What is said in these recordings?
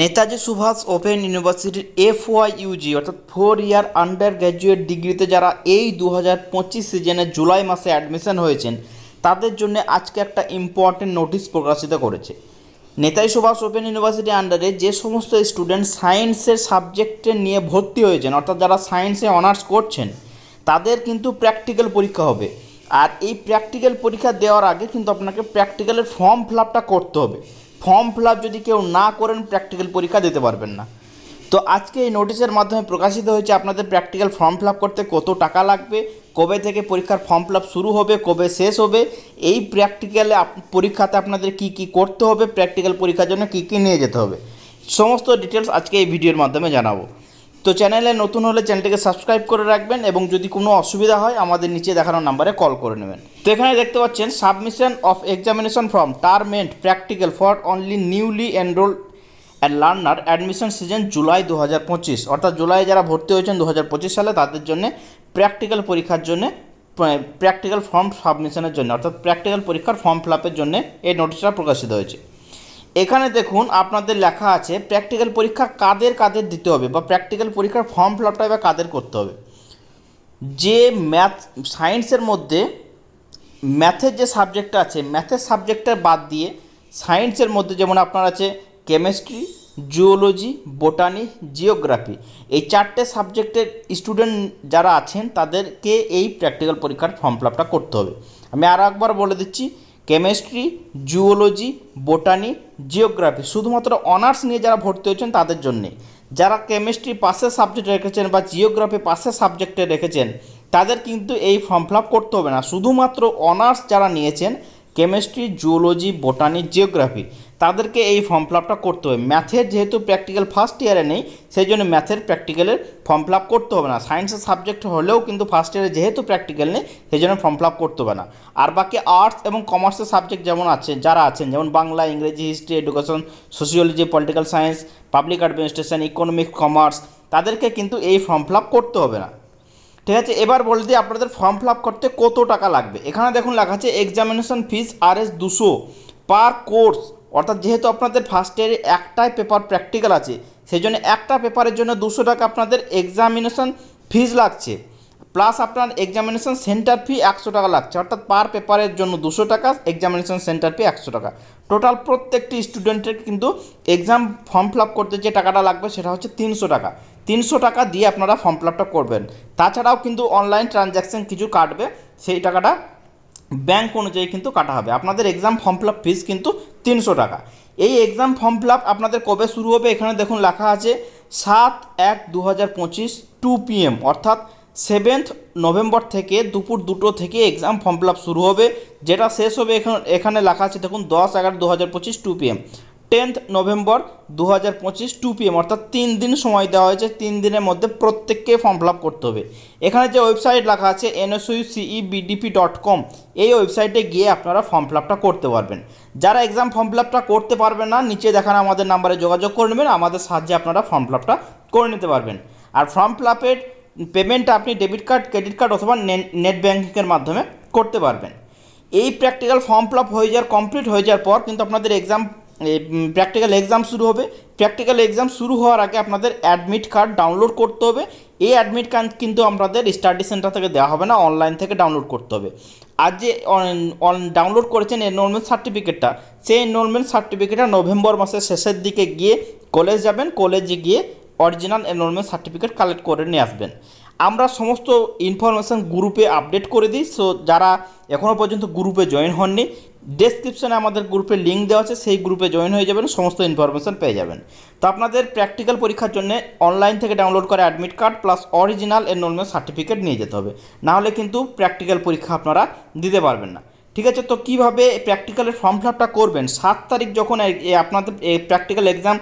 Netaji Subhash open ইউনিভার্সিটির F Y Yuji অর্থাৎ four year under graduate ডিগ্রিতে যারা এই দু হাজার পঁচিশ সিজনে জুলাই মাসে অ্যাডমিশন হয়েছেন, তাদের জন্য আজকে একটা ইম্পর্টেন্ট নোটিশ প্রকাশিত করেছে। নেতাজি সুভাষ ওপেন ইউনিভার্সিটি আন্ডারে যে সমস্ত স্টুডেন্ট সায়েন্সের সাবজেক্টে নিয়ে ভর্তি হয়েছেন, অর্থাৎ যারা সায়েন্সে অনার্স করছেন, তাদের কিন্তু প্র্যাকটিক্যাল পরীক্ষা হবে। আর এই প্র্যাকটিক্যাল পরীক্ষা দেওয়ার আগে কিন্তু আপনাকে প্র্যাকটিক্যালের ফর্ম ফিল করতে হবে। ফর্ম ফিল যদি কেউ না করেন প্র্যাকটিক্যাল পরীক্ষা দিতে পারবেন না। তো আজকে এই নোটিশের মাধ্যমে প্রকাশিত হয়েছে আপনাদের প্র্যাকটিক্যাল ফর্ম ফিল করতে কত টাকা লাগবে, কবে থেকে পরীক্ষার ফর্ম ফিল শুরু হবে, কবে শেষ হবে, এই প্র্যাকটিক্যালে পরীক্ষাতে আপনাদের কি কি করতে হবে প্র্যাকটিক্যাল পরীক্ষার জন্য কি কি নিয়ে যেতে হবে। সমস্ত ডিটেলস আজকে এই ভিডিওর মাধ্যমে জানাব। তো চ্যানেলে নতুন হলে চ্যানেলটিকে সাবস্ক্রাইব করে রাখবেন এবং যদি কোনো অসুবিধা হয়, আমাদের নিচে দেখানো নাম্বারে কল করে নেবেন। তো এখানে দেখতে পাচ্ছেন, submission of examination form term end practical for only newly enroll and learner admission season July দু হাজার পঁচিশ। অর্থাৎ জুলাই যারা ভর্তি হয়েছেন দু হাজার পঁচিশ সালে, তাদের জন্য প্র্যাকটিক্যাল পরীক্ষার জন্য প্র্যাকটিক্যাল ফর্ম সাবমিশনের জন্য, অর্থাৎ প্র্যাকটিক্যাল পরীক্ষার ফর্ম ফিল আপের জন্য এই নোটিশটা প্রকাশিত হয়েছে। এখানে দেখুন আপনাদের লেখা আছে প্র্যাকটিক্যাল পরীক্ষা কাদের কাদের দিতে হবে বা প্র্যাকটিক্যাল পরীক্ষার ফর্ম ফিল আপটা এবার কাদের করতে হবে। যে ম্যাথ সায়েন্সের মধ্যে ম্যাথের যে সাবজেক্টটা আছে ম্যাথের সাবজেক্টটা বাদ দিয়ে সায়েন্সের মধ্যে যেমন আপনার আছে কেমিস্ট্রি জুওলজি বোটানি জিওগ্রাফি এই চারটে সাবজেক্টের স্টুডেন্ট যারা আছেন তাদেরকে এই প্র্যাকটিক্যাল পরীক্ষার ফর্ম ফিল আপটা করতে হবে। আমি আরও একবার বলে দিচ্ছি কেমিস্ট্রি, জুওলজি, বোটানি, জিওগ্রাফি শুধুমাত্র অনার্স নিয়ে যারা ভর্তি হয়েছেন তাদের জন্যে। যারা কেমিস্ট্রি পাশের সাবজেক্ট রেখেছেন বা জিওগ্রাফি পাশের সাবজেক্টে রেখেছেন, তাদের কিন্তু এই ফর্ম ফিল করতে হবে না। শুধুমাত্র অনার্স যারা নিয়েছেন, কেমিস্ট্রি, জুওলজি, বোটানি, জিওগ্রাফি তাদেরকে এই ফর্ম ফিল আপটা করতে হবে। ম্যাথের যেহেতু প্র্যাকটিক্যাল ফার্স্ট ইয়ারে নেই, সেই জন্য ম্যাথের প্র্যাকটিক্যালের ফর্ম ফিল আপ করতে হবে না। সায়েন্সের সাবজেক্ট হলেও কিন্তু ফার্স্ট ইয়ারে যেহেতু প্র্যাকটিক্যাল নেই, সেই জন্য ফর্ম ফিল আপ করতে হবে না। আর বাকি আর্টস এবং কমার্সের সাবজেক্ট যেমন আছে, যারা আছেন, যেমন বাংলা, ইংরেজি history education sociology political science public administration economic commerce তাদেরকে কিন্তু এই ফর্ম ফিল আপ করতে হবে না। ঠিক আছে, এবার বলে দিই আপনাদের ফর্ম ফিল আপ করতে কত টাকা লাগবে। এখানে দেখুন লেখা আছে এক্সামিনেশন ফিস আর এস দুশো পার কোর্স অর্থাৎ যেহেতু আপনাদের ফার্স্ট ইয়ারে একটাই পেপার প্র্যাকটিক্যাল আছে সেই জন্য একটা পেপারের জন্য দুশো টাকা আপনাদের এক্সামিনেশন ফিজ লাগছে। প্লাস আপনার এক্সামিনেশন সেন্টার ফি একশো টাকা লাগছে, অর্থাৎ পার পেপারের জন্য দুশো টাকা এক্সামিনেশন সেন্টার ফি একশো টাকা। টোটাল প্রত্যেকটি স্টুডেন্টের কিন্তু এক্সাম ফর্ম ফিল আপ করতে যে টাকাটা লাগবে সেটা হচ্ছে তিনশো টাকা। তিনশো টাকা দিয়ে আপনারা ফর্ম ফিল আপটা করবেন। তাছাড়াও কিন্তু অনলাইন ট্রানজ্যাকশন কিছু কাটবে, সেই টাকাটা ব্যাংক অনুযায়ী কিন্তু কাটা হবে। আপনাদের exam form fill up fees কিন্তু তিনশো টাকা। এই এক্সাম ফর্ম ফিল আপ আপনাদের কবে শুরু হবে? এখানে দেখুন লেখা আছে সাত এক দু হাজার পঁচিশ টু পিএম অর্থাৎ সেভেন্থ নভেম্বর থেকে দুপুর দুটো থেকে এক্সাম ফর্ম ফিল আপ শুরু হবে। যেটা শেষ হবে এখানে এখানে লেখা আছে, দেখুন দশ এগারো দু হাজার পঁচিশ টু পিএম টেন্থ নভেম্বর দু হাজার পঁচিশ টু পিএম অর্থাৎ তিন দিন সময় দেওয়া হয়েছে, তিন দিনের মধ্যে প্রত্যেককে ফর্ম ফিল করতে হবে। এখানে যে ওয়েবসাইট লেখা আছে এনএসইউ সিই বিডিপি ডট কম এই ওয়েবসাইটে গিয়ে আপনারা ফর্ম ফিল করতে পারবেন। যারা এক্সাম ফর্ম ফিল করতে পারবেন না, নিচে দেখানো আমাদের নাম্বারে যোগাযোগ করে নেবেন, আমাদের সাহায্যে আপনারা ফর্ম ফিল করে নিতে পারবেন। আর ফর্ম ফিল আপের পেমেন্টটা আপনি ডেবিট কার্ড ক্রেডিট কার্ড অথবা নেট ব্যাঙ্কিংয়ের মাধ্যমে করতে পারবেন। এই প্র্যাকটিক্যাল ফর্ম ফিল আপ হয়ে যাওয়ার কমপ্লিট হয়ে যাওয়ার পর কিন্তু আপনাদের এক্সাম প্র্যাকটিক্যাল এক্সাম শুরু হবে। প্র্যাকটিক্যাল এক্সাম শুরু হওয়ার আগে আপনাদের অ্যাডমিট কার্ড ডাউনলোড করতে হবে। এই অ্যাডমিট কার্ড কিন্তু আপনাদের স্টাডি সেন্টার থেকে দেওয়া হবে না অনলাইন থেকে ডাউনলোড করতে হবে। আর যে ডাউনলোড করেছেন এনরোলমেন্ট সার্টিফিকেটটা সেই এনরোলমেন্ট সার্টিফিকেটটা নভেম্বর মাসের শেষের দিকে গিয়ে কলেজ যাবেন। কলেজে গিয়ে অরিজিনাল এনরোলমেন্ট সার্টিফিকেট কালেক্ট করে নিয়ে আসবেন। আমরা সমস্ত ইনফরমেশান গ্রুপে আপডেট করে দিই। সো যারা এখনও পর্যন্ত গ্রুপে জয়েন হননি ডেসক্রিপশানে আমাদের গ্রুপে লিঙ্ক দেওয়া আছে। সেই গ্রুপে জয়েন হয়ে যাবেন, সমস্ত ইনফরমেশান পেয়ে যাবেন। তো আপনাদের প্র্যাকটিক্যাল পরীক্ষার জন্য অনলাইন থেকে ডাউনলোড করে admit card plus original enrollment certificate নিয়ে যেতে হবে। না হলে কিন্তু প্র্যাকটিক্যাল পরীক্ষা আপনারা দিতে পারবেন না। ঠিক আছে? তো কীভাবে প্র্যাকটিক্যালের ফর্ম ফিল আপটা করবেন? সাত তারিখ যখন আপনাদের practical exam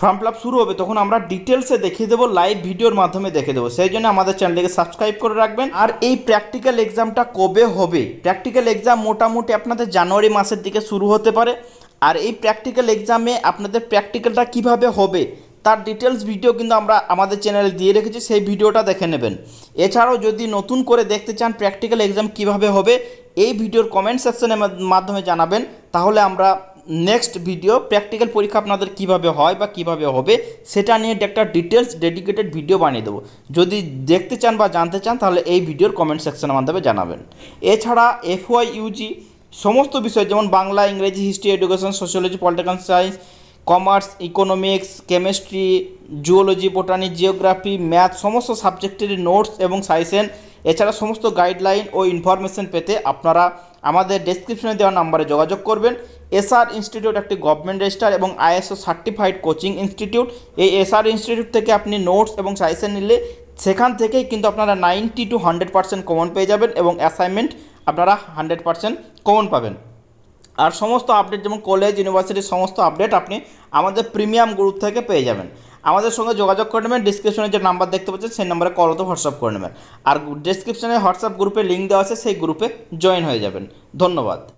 form fill up শুরু হবে, তখন আমরা ডিটেলসে দেখিয়ে দেবো লাইভ ভিডিওর মাধ্যমে দেখে দেবো। সেই জন্য আমাদের চ্যানেলটিকে সাবস্ক্রাইব করে রাখবেন। আর এই প্র্যাকটিক্যাল এক্সামটা কবে হবে? প্র্যাকটিক্যাল এক্সাম মোটামুটি আপনাদের জানুয়ারি মাসের দিকে শুরু হতে পারে। আর এই প্র্যাকটিক্যাল এক্সামে আপনাদের প্র্যাকটিক্যালটা কীভাবে হবে, তার ডিটেলস ভিডিও কিন্তু আমরা আমাদের চ্যানেলে দিয়ে রেখেছি, সেই ভিডিওটা দেখে নেবেন। এছাড়াও যদি নতুন করে দেখতে চান প্র্যাকটিক্যাল এক্সাম কীভাবে হবে, এই ভিডিওর কমেন্ট সেকশনের মাধ্যমে জানাবেন। তাহলে আমরা নেক্সট ভিডিও প্র্যাকটিক্যাল পরীক্ষা আপনাদের কীভাবে হয় বা কীভাবে হবে, সেটা নিয়ে একটা ডিটেলস ডেডিকেটেড ভিডিও বানিয়ে দেবো। যদি দেখতে চান বা জানতে চান, তাহলে এই ভিডিওর কমেন্ট সেকশনের মাধ্যমে জানাবেন। এছাড়া এফওয়াই ইউজি সমস্ত বিষয় যেমন বাংলা, ইংরেজি history education sociology political science commerce, economics, chemistry, zoology, botany, geography, math, সমস্ত সাবজেক্টের নোটস এবং সাইসেন এছাড়া সমস্ত গাইডলাইন ও ইনফরমেশন পেতে আপনারা আমাদের ডেসক্রিপশনে দেওয়া নাম্বারে যোগাযোগ করবেন। এসআর ইনস্টিটিউট একটি গভর্নমেন্ট রেজিস্টার এবং I S O certified coaching institute এই এসআর ইনস্টিটিউট থেকে আপনি নোটস এবং সাইসেন নিলে সেখান থেকেই কিন্তু আপনারা ninety to hundred percent common পেয়ে যাবেন এবং অ্যাসাইনমেন্ট আপনারা হান্ড্রেড পার্সেন্ট কমন পাবেন। আর সমস্ত আপডেট যেমন কলেজ ইউনিভার্সিটির সমস্ত আপডেট আপনি আমাদের প্রিমিয়াম গ্রুপ থেকে পেয়ে যাবেন। আমাদের সঙ্গে যোগাযোগ করে নেবেন ডিসক্রিপশনে যে নাম্বার দেখতে পাচ্ছেন, সেই নাম্বারে কল অথবা হোয়াটসঅ্যাপ করে নেবেন। আর ডিসক্রিপশনে হোয়াটসঅ্যাপ গ্রুপে লিঙ্ক দেওয়া আছে, সেই গ্রুপে জয়েন হয়ে যাবেন। ধন্যবাদ।